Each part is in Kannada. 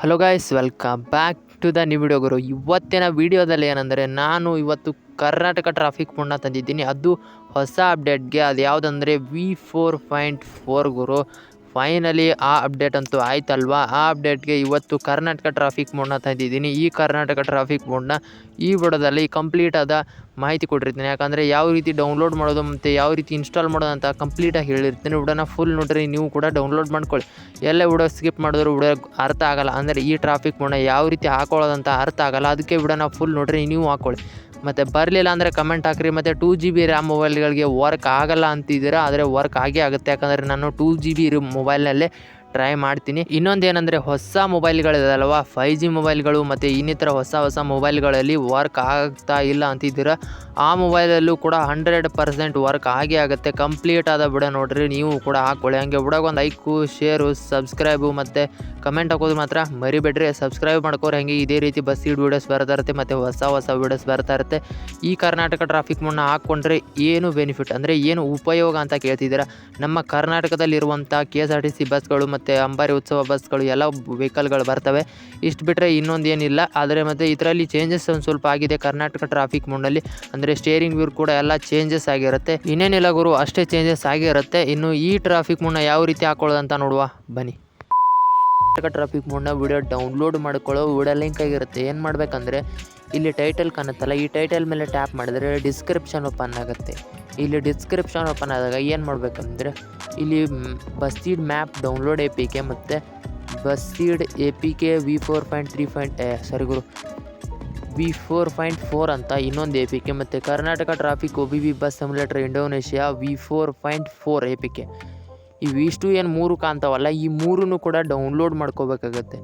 Hello guys welcome back to the new video ಗುರು. ಇವತ್ತಿನ ವಿಡಿಯೋದಲ್ಲಿ ಏನಂದರೆ, ನಾನು ಇವತ್ತು ಕರ್ನಾಟಕ ಟ್ರಾಫಿಕ್ ಪುಣ್ಯ ತಂದಿದ್ದೀನಿ. ಅದು ಹೊಸ ಅಪ್ಡೇಟ್ಗೆ ಅದು ಯಾವುದಂದರೆ ವಿ ಫೋರ್ ಪಾಯಿಂಟ್ ಫೋರ್ ಗುರು. ಫೈನಲಿ ಆ ಅಪ್ಡೇಟ್ ಅಂತೂ ಆಯ್ತಲ್ವಾ? ಆ ಅಪ್ಡೇಟ್ಗೆ ಇವತ್ತು ಕರ್ನಾಟಕ ಟ್ರಾಫಿಕ್ ಮೋಡ್ನ ತಂದಿದ್ದೀನಿ. ಈ ಕರ್ನಾಟಕ ಟ್ರಾಫಿಕ್ ಮೋಡ್ನ ಈ ವಿಡಿಯೋದಲ್ಲಿ ಕಂಪ್ಲೀಟ್ ಆದ ಮಾಹಿತಿ ಕೊಟ್ಟಿರ್ತೀನಿ. ಯಾಕಂದರೆ ಯಾವ ರೀತಿ ಡೌನ್ಲೋಡ್ ಮಾಡೋದು ಮತ್ತು ಯಾವ ರೀತಿ ಇನ್ಸ್ಟಾಲ್ ಮಾಡೋದು ಅಂತ ಕಂಪ್ಲೀಟಾಗಿ ಹೇಳಿರ್ತೀನಿ. ವಿಡಿಯೋನ ಫುಲ್ ನೋಡ್ರಿ, ನೀವು ಕೂಡ ಡೌನ್ಲೋಡ್ ಮಾಡ್ಕೊಳ್ಳಿ. ಎಲ್ಲ ವಿಡಿಯೋ ಸ್ಕಿಪ್ ಮಾಡಿದ್ರು ವಿಡಿಯೋ ಅರ್ಥ ಆಗಲ್ಲ. ಅಂದರೆ ಈ ಟ್ರಾಫಿಕ್ ಮೋಡ್ನ ಯಾವ ರೀತಿ ಹಾಕೊಳ್ಳೋದಂತ ಅರ್ಥ ಆಗಲ್ಲ. ಅದಕ್ಕೆ ವಿಡಿಯೋನ ಫುಲ್ ನೋಡ್ರಿ, ನೀವು ಹಾಕ್ಕೊಳ್ಳಿ ಮತ್ತು ಬರಲಿಲ್ಲ ಅಂದರೆ ಕಮೆಂಟ್ ಹಾಕ್ರಿ, ಮತ್ತು ಟೂ ಜಿ ಬಿ ರ್ಯಾಮ್ ಮೊಬೈಲ್ಗಳಿಗೆ ವರ್ಕ್ ಆಗಲ್ಲ ಅಂತಿದ್ದೀರಾ, ಆದರೆ ವರ್ಕ್ ಆಗೇ ಆಗುತ್ತೆ. ಯಾಕಂದರೆ ನಾನು ಟೂ ಜಿ ಬಿ ಮೊಬೈಲ್ನಲ್ಲೇ ಟ್ರೈ ಮಾಡ್ತೀನಿ. ಇನ್ನೊಂದು ಏನಂದರೆ ಹೊಸ ಮೊಬೈಲ್ಗಳಿದಲ್ವ ಫೈ ಜಿ ಮೊಬೈಲ್ಗಳು ಮತ್ತು ಇನ್ನಿತರ ಹೊಸ ಹೊಸ ಮೊಬೈಲ್ಗಳಲ್ಲಿ ವರ್ಕ್ ಆಗ್ತಾ ಇಲ್ಲ ಅಂತಿದ್ದೀರ. ಆ ಮೊಬೈಲಲ್ಲೂ ಕೂಡ ಹಂಡ್ರೆಡ್ ಪರ್ಸೆಂಟ್ ವರ್ಕ್ ಆಗೇ ಆಗುತ್ತೆ. ಕಂಪ್ಲೀಟ್ ಆದ ಬಿಡ ನೋಡ್ರಿ, ನೀವು ಕೂಡ ಹಾಕ್ಕೊಳ್ಳಿ. ಹಂಗೆ ಒಂದು ಲೈಕು ಶೇರು ಸಬ್ಸ್ಕ್ರೈಬು ಮತ್ತು ಕಮೆಂಟ್ ಹಾಕೋದು ಮಾತ್ರ ಮರಿಬೇಡ್ರಿ. ಸಬ್ಸ್ಕ್ರೈಬ್ ಮಾಡ್ಕೋರು, ಹಂಗೆ ಇದೇ ರೀತಿ ಬಸ್ ಸೀಡ್ ವೀಡಿಯೋಸ್ ಬರ್ತಾ ಇರುತ್ತೆ, ಮತ್ತು ಹೊಸ ಹೊಸ ವೀಡಿಯೋಸ್ ಬರ್ತಾ ಇರುತ್ತೆ. ಈ ಕರ್ನಾಟಕ ಟ್ರಾಫಿಕ್ ಮುನ್ನ ಹಾಕ್ಕೊಂಡ್ರೆ ಏನು ಬೆನಿಫಿಟ್ ಅಂದರೆ ಏನು ಉಪಯೋಗ ಅಂತ ಕೇಳ್ತಿದ್ದೀರಾ? ನಮ್ಮ ಕರ್ನಾಟಕದಲ್ಲಿರುವಂಥ K S R T C ಬಸ್ಗಳು ಅಂಬಾರಿ ಉತ್ಸವ ಬಸ್ಗಳು ಎಲ್ಲ ವೆಹಿಕಲ್ಗಳು ಬರ್ತವೆ. ಇಷ್ಟು ಬಿಟ್ಟರೆ ಇನ್ನೊಂದು ಏನಿಲ್ಲ ಆದರೆ ಮತ್ತು ಇದರಲ್ಲಿ ಚೇಂಜಸ್ ಒಂದು ಸ್ವಲ್ಪ ಆಗಿದೆ. ಕರ್ನಾಟಕ ಟ್ರಾಫಿಕ್ ಮಂಡಳಿ ಅಂದರೆ ಸ್ಟೇರಿಂಗ್ ವ್ಯೂರ್ ಕೂಡ ಎಲ್ಲ ಚೇಂಜಸ್ ಆಗಿರುತ್ತೆ. ಇನ್ನೇನಿಲ್ಲ ಗುರು, ಅಷ್ಟೇ ಚೇಂಜಸ್ ಆಗಿರುತ್ತೆ. ಇನ್ನು ಈ ಟ್ರಾಫಿಕ್ ಮುನ್ನ ಯಾವ ರೀತಿ ಹಾಕೊಳ್ಳೋದಂತ ನೋಡುವ. ಬನ್ನಿ. ಟ್ರಾಫಿಕ್ ಮೋಡ್ನ ವಿಡಿಯೋ ಡೌನ್ಲೋಡ್ ಮಾಡ್ಕೊಳ್ಳೋ ವಿಡಿಯೋ ಲಿಂಕ್ ಆಗಿರುತ್ತೆ. ಏನು ಮಾಡಬೇಕಂದ್ರೆ, ಇಲ್ಲಿ ಟೈಟಲ್ ಕಾಣುತ್ತಲ್ಲ, ಈ ಟೈಟಲ್ ಮೇಲೆ ಟ್ಯಾಪ್ ಮಾಡಿದರೆ ಡಿಸ್ಕ್ರಿಪ್ಷನ್ ಓಪನ್ ಆಗುತ್ತೆ. ಇಲ್ಲಿ ಡಿಸ್ಕ್ರಿಪ್ಷನ್ ಓಪನ್ ಆದಾಗ ಏನು ಮಾಡಬೇಕಂದ್ರೆ, ಇಲ್ಲಿ BUSSID map download A P K ಮತ್ತು BUSSID A P K V four point three point sorry Guru V four point four ಅಂತ ಇನ್ನೊಂದು ಎ ಪಿ ಕೆ ಮತ್ತು Karnataka traffic O B B bus simulator Indonesia V four point four A P K ಇವಿಷ್ಟು ಏನು ಮೂರು ಕಾಣ್ತಾವಲ್ಲ, ಈ ಮೂರೂ ಕೂಡ ಡೌನ್ಲೋಡ್ ಮಾಡ್ಕೋಬೇಕಾಗತ್ತೆ.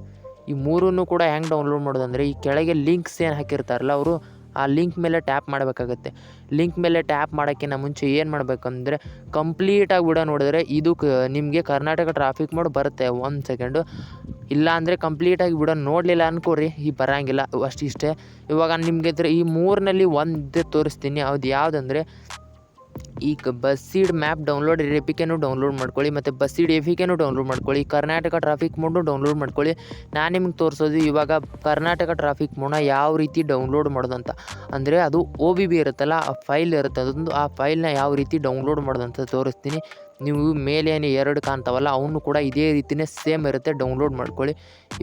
ಈ ಮೂರೂ ಕೂಡ ಹೆಂಗೆ ಡೌನ್ಲೋಡ್ ಮಾಡೋದಂದರೆ, ಈ ಕೆಳಗೆ ಲಿಂಕ್ಸ್ ಏನು ಹಾಕಿರ್ತಾರಲ್ಲ, ಅವರು ಆ ಲಿಂಕ್ ಮೇಲೆ ಟ್ಯಾಪ್ ಮಾಡಬೇಕಾಗತ್ತೆ. ಲಿಂಕ್ ಮೇಲೆ ಟ್ಯಾಪ್ ಮಾಡೋಕ್ಕಿಂತ ಮುಂಚೆ ಏನು ಮಾಡಬೇಕಂದ್ರೆ ಕಂಪ್ಲೀಟಾಗಿ ವಿಡಿಯೋ ನೋಡಿದ್ರೆ ಇದು ಕ ನಿಮಗೆ ಕರ್ನಾಟಕ ಟ್ರಾಫಿಕ್ ಮೋಡ್ ಬರುತ್ತೆ ಒಂದು ಸೆಕೆಂಡು ಇಲ್ಲ ಅಂದರೆ ಕಂಪ್ಲೀಟಾಗಿ ವಿಡಿಯೋ ನೋಡಲಿಲ್ಲ ಅನ್ಕೋರಿ, ಈ ಬರೋಂಗಿಲ್ಲ ಅಷ್ಟಿಷ್ಟೇ ಇವಾಗ ನಿಮಗೆ ಈ ಮೂರಿನಲ್ಲಿ ಒಂದು ತೋರಿಸ್ತೀನಿ, ಅದು ಯಾವುದಂದರೆ ಈಗ ಬಸ್ಸೀಡ್ ಮ್ಯಾಪ್ ಡೌನ್ಲೋಡ್ ರೆಪಿಕೆನೂ ಡೌನ್ಲೋಡ್ ಮಾಡ್ಕೊಳ್ಳಿ, ಮತ್ತು ಬಸ್ಸೀಡ್ ಎಫಿಕೆನೂ ಡೌನ್ಲೋಡ್ ಮಾಡ್ಕೊಳ್ಳಿ ಕರ್ನಾಟಕ ಟ್ರಾಫಿಕ್ ಮೋಡ್ನು ಡೌನ್ಲೋಡ್ ಮಾಡ್ಕೊಳ್ಳಿ. ನಾನು ನಿಮ್ಗೆ ತೋರಿಸೋದು ಇವಾಗ ಕರ್ನಾಟಕ ಟ್ರಾಫಿಕ್ ಮೋಡ್ನ ಯಾವ ರೀತಿ ಡೌನ್ಲೋಡ್ ಮಾಡೋದಂತ. ಅಂದರೆ ಅದು ಒ ಬಿ ಬಿ ಇರುತ್ತಲ್ಲ, ಆ ಫೈಲ್ ಇರುತ್ತೆ. ಅದೊಂದು ಆ ಫೈಲ್ನ ಯಾವ ರೀತಿ ಡೌನ್ಲೋಡ್ ಮಾಡೋದಂತ ತೋರಿಸ್ತೀನಿ. ನೀವು ಮೇಲೆ ಏನು ಎರಡು ಕಾಣ್ತಾವಲ್ಲ, ಅವನು ಕೂಡ ಇದೇ ರೀತಿಯೇ ಸೇಮ್ ಇರುತ್ತೆ ಡೌನ್ಲೋಡ್ ಮಾಡ್ಕೊಳ್ಳಿ.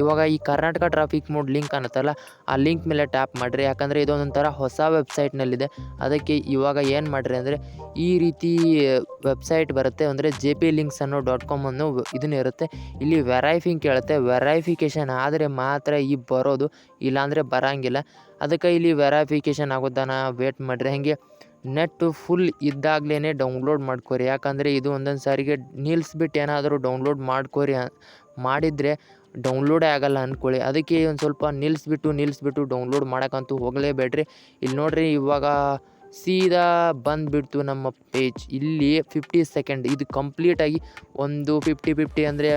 ಇವಾಗ ಈ ಕರ್ನಾಟಕ ಟ್ರಾಫಿಕ್ ಮೋಡ್ ಲಿಂಕ್ ಕಾಣುತ್ತಲ್ಲ ಆ ಲಿಂಕ್ ಮೇಲೆ ಟ್ಯಾಪ್ ಮಾಡಿರಿ. ಯಾಕಂದರೆ ಇದೊಂಥರ ಹೊಸ ವೆಬ್ಸೈಟ್ನಲ್ಲಿದೆ ಅದಕ್ಕೆ ಇವಾಗ ಏನು ಮಾಡಿರಿ ಅಂದರೆ, ಈ ರೀತಿ ವೆಬ್ಸೈಟ್ ಬರುತ್ತೆ ಅಂದರೆ ಜೆ ಪಿ ಲಿಂಕ್ಸ್ ಅನ್ನೋ ಡಾಟ್ ಕಾಮ್ ಅನ್ನೋ ಇದನ್ನ ಇರುತ್ತೆ. ಇಲ್ಲಿ ವೆರೈಫಿಂಗ್ ಕೇಳುತ್ತೆ. ವೆರೈಫಿಕೇಷನ್ ಆದರೆ ಮಾತ್ರ ಈ ಬರೋದು, ಇಲ್ಲಾಂದರೆ ಬರೋಂಗಿಲ್ಲ. ಅದಕ್ಕೆ ಇಲ್ಲಿ ವೆರೈಫಿಕೇಷನ್ ಆಗೋದನ್ನ ವೇಟ್ ಮಾಡಿರಿ. ಹಾಗೆ? ನೆಟ್ಟು ಫುಲ್ ಇದ್ದಾಗಲೇ ಡೌನ್ಲೋಡ್ ಮಾಡ್ಕೊರಿ. ಯಾಕಂದರೆ ಇದು ಒಂದೊಂದು ಸಾರಿಗೆ ನಿಲ್ಲಿಸ್ಬಿಟ್ಟು ಏನಾದರೂ ಡೌನ್ಲೋಡ್ ಮಾಡ್ಕೊರಿ ಮಾಡಿದರೆ ಡೌನ್ಲೋಡೇ ಆಗಲ್ಲ ಅಂದ್ಕೊಳ್ಳಿ ಅದಕ್ಕೆ ಒಂದು ಸ್ವಲ್ಪ ನಿಲ್ಲಿಸ್ಬಿಟ್ಟು ನಿಲ್ಲಿಸ್ಬಿಟ್ಟು ಡೌನ್ಲೋಡ್ ಮಾಡೋಕ್ಕಂತೂ ಹೋಗಲೇಬೇಡ್ರಿ. ಇಲ್ಲಿ ನೋಡಿರಿ ಇವಾಗ ಸೀದಾ ಬಂದುಬಿಡ್ತು ನಮ್ಮ ಪೇಜ್. ಇಲ್ಲಿ ಫಿಫ್ಟಿ ಸೆಕೆಂಡ್, ಇದು ಕಂಪ್ಲೀಟಾಗಿ ಒಂದು ಫಿಫ್ಟಿ ಫಿಫ್ಟಿ ಅಂದರೆ